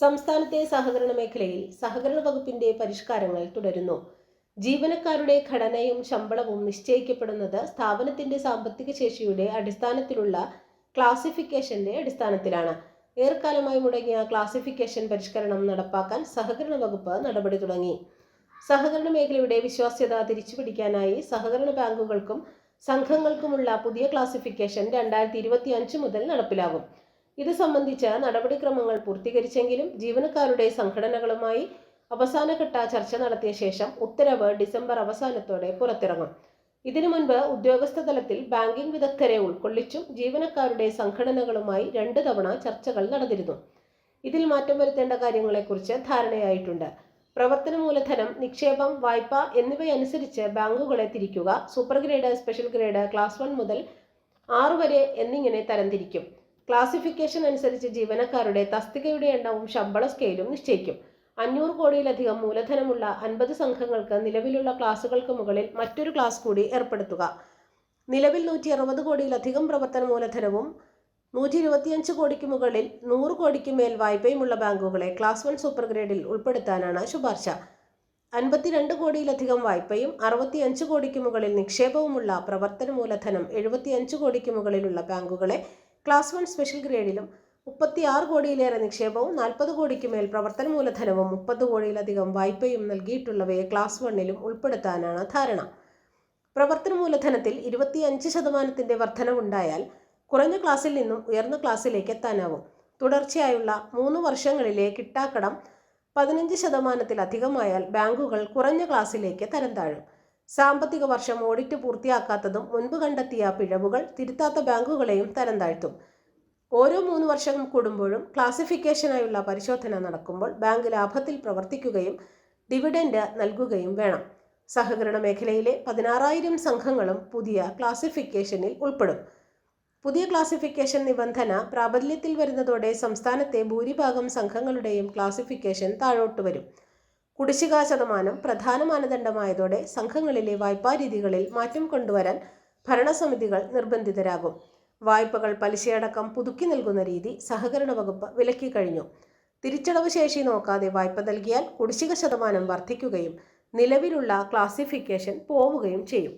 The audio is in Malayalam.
സംസ്ഥാനത്തെ സഹകരണ മേഖലയിൽ സഹകരണ വകുപ്പിന്റെ പരിഷ്കാരങ്ങൾ തുടരുന്നു. ജീവനക്കാരുടെ ഘടനയും ശമ്പളവും നിശ്ചയിക്കപ്പെടുന്നത് സ്ഥാപനത്തിന്റെ സാമ്പത്തിക ശേഷിയുടെ അടിസ്ഥാനത്തിലുള്ള ക്ലാസിഫിക്കേഷന്റെ അടിസ്ഥാനത്തിലാണ്. ഏറെക്കാലമായി മുടങ്ങിയ ക്ലാസിഫിക്കേഷൻ പരിഷ്കരണം നടപ്പാക്കാൻ സഹകരണ വകുപ്പ് നടപടി തുടങ്ങി. സഹകരണ മേഖലയുടെ വിശ്വാസ്യത തിരിച്ചുപിടിക്കാനായി സഹകരണ ബാങ്കുകൾക്കും സംഘങ്ങൾക്കുമുള്ള പുതിയ ക്ലാസിഫിക്കേഷൻ രണ്ടായിരത്തി മുതൽ നടപ്പിലാകും. ഇത് സംബന്ധിച്ച നടപടിക്രമങ്ങൾ പൂർത്തീകരിച്ചെങ്കിലും ജീവനക്കാരുടെ സംഘടനകളുമായി അവസാനഘട്ട ചർച്ച നടത്തിയ ശേഷം ഉത്തരവ് ഡിസംബർ അവസാനത്തോടെ പുറത്തിറങ്ങും. ഇതിനു മുൻപ് ഉദ്യോഗസ്ഥ തലത്തിൽ ബാങ്കിംഗ് വിദഗ്ധരെ ഉൾക്കൊള്ളിച്ചും ജീവനക്കാരുടെ സംഘടനകളുമായി രണ്ട് തവണ ചർച്ചകൾ നടന്നിരുന്നു. ഇതിൽ മാറ്റം വരുത്തേണ്ട കാര്യങ്ങളെക്കുറിച്ച് ധാരണയായിട്ടുണ്ട്. പ്രവർത്തന മൂലധനം നിക്ഷേപം വായ്പ എന്നിവയനുസരിച്ച് ബാങ്കുകളെ തിരിക്കുക super grade special grade class one മുതൽ ആറ് വരെ എന്നിങ്ങനെ തരംതിരിക്കും. ക്ലാസിഫിക്കേഷൻ അനുസരിച്ച് ജീവനക്കാരുടെ തസ്തികയുടെ എണ്ണവും ശമ്പള സ്കെയിലും നിശ്ചയിക്കും. അഞ്ഞൂറ് കോടിയിലധികം മൂലധനമുള്ള അൻപത് സംഘങ്ങൾക്ക് നിലവിലുള്ള ക്ലാസുകൾക്ക് മുകളിൽ മറ്റൊരു ക്ലാസ് കൂടി ഏർപ്പെടുത്തുക. നിലവിൽ നൂറ്റി അറുപത് കോടിയിലധികം പ്രവർത്തന മൂലധനവും നൂറ്റി ഇരുപത്തിയഞ്ച് കോടിക്ക് മുകളിൽ നൂറ് കോടിക്ക് മേൽ വായ്പയുമുള്ള ബാങ്കുകളെ ക്ലാസ് വൺ സൂപ്പർ ഗ്രേഡിൽ ഉൾപ്പെടുത്താനാണ് ശുപാർശ. അൻപത്തിരണ്ട് കോടിയിലധികം വായ്പയും അറുപത്തിയഞ്ച് കോടിക്ക് മുകളിൽ നിക്ഷേപവുമുള്ള പ്രവർത്തന മൂലധനം എഴുപത്തിയഞ്ച് കോടിക്ക് മുകളിലുള്ള ബാങ്കുകളെ ക്ലാസ് വൺ സ്പെഷ്യൽ ഗ്രേഡിലും മുപ്പത്തിയാറ് കോടിയിലേറെ നിക്ഷേപവും നാൽപ്പത് കോടിക്ക് മേൽ പ്രവർത്തന മൂലധനവും മുപ്പത് കോടിയിലധികം വായ്പയും നൽകിയിട്ടുള്ളവയെ ക്ലാസ് വണ്ണിലും ഉൾപ്പെടുത്താനാണ് ധാരണ. പ്രവർത്തന മൂലധനത്തിൽ ഇരുപത്തിയഞ്ച് ശതമാനത്തിന്റെ വർധനവുണ്ടായാൽ കുറഞ്ഞ ക്ലാസ്സിൽ നിന്നും ഉയർന്ന ക്ലാസ്സിലേക്ക് എത്താനാവും. തുടർച്ചയായുള്ള മൂന്ന് വർഷങ്ങളിലെ കിട്ടാക്കടം പതിനഞ്ച് ശതമാനത്തിലധികമായാൽ ബാങ്കുകൾ കുറഞ്ഞ ക്ലാസ്സിലേക്ക് തരം താഴും. സാമ്പത്തിക വർഷം ഓഡിറ്റ് പൂർത്തിയാക്കാത്തതും മുൻപ് കണ്ടെത്തിയ പിഴവുകൾ തിരുത്താത്ത ബാങ്കുകളെയും തരം താഴ്ത്തും. ഓരോ മൂന്ന് വർഷം കൂടുമ്പോഴും ക്ലാസിഫിക്കേഷനായുള്ള പരിശോധന നടക്കുമ്പോൾ ബാങ്ക് ലാഭത്തിൽ പ്രവർത്തിക്കുകയും ഡിവിഡൻഡ് നൽകുകയും വേണം. സഹകരണ മേഖലയിലെ പതിനാറായിരം സംഘങ്ങളും പുതിയ ക്ലാസിഫിക്കേഷനിൽ ഉൾപ്പെടും. പുതിയ ക്ലാസിഫിക്കേഷൻ നിബന്ധന പ്രാബല്യത്തിൽ വരുന്നതോടെ സംസ്ഥാനത്തെ ഭൂരിഭാഗം സംഘങ്ങളുടെയും ക്ലാസിഫിക്കേഷൻ താഴോട്ട് വരും. കുടിശ്ശിക ശതമാനം പ്രധാന മാനദണ്ഡമായതോടെ സംഘങ്ങളിലെ വായ്പാ രീതികളിൽ മാറ്റം കൊണ്ടുവരാൻ ഭരണസമിതികൾ നിർബന്ധിതരാകും. വായ്പകൾ പലിശയടക്കം പുതുക്കി നൽകുന്ന രീതി സഹകരണ വകുപ്പ് വിലക്കി കഴിഞ്ഞു. തിരിച്ചടവ് ശേഷി നോക്കാതെ വായ്പ നൽകിയാൽ കുടിശ്ശിക ശതമാനം വർദ്ധിക്കുകയും നിലവിലുള്ള ക്ലാസിഫിക്കേഷൻ പോവുകയും ചെയ്യും.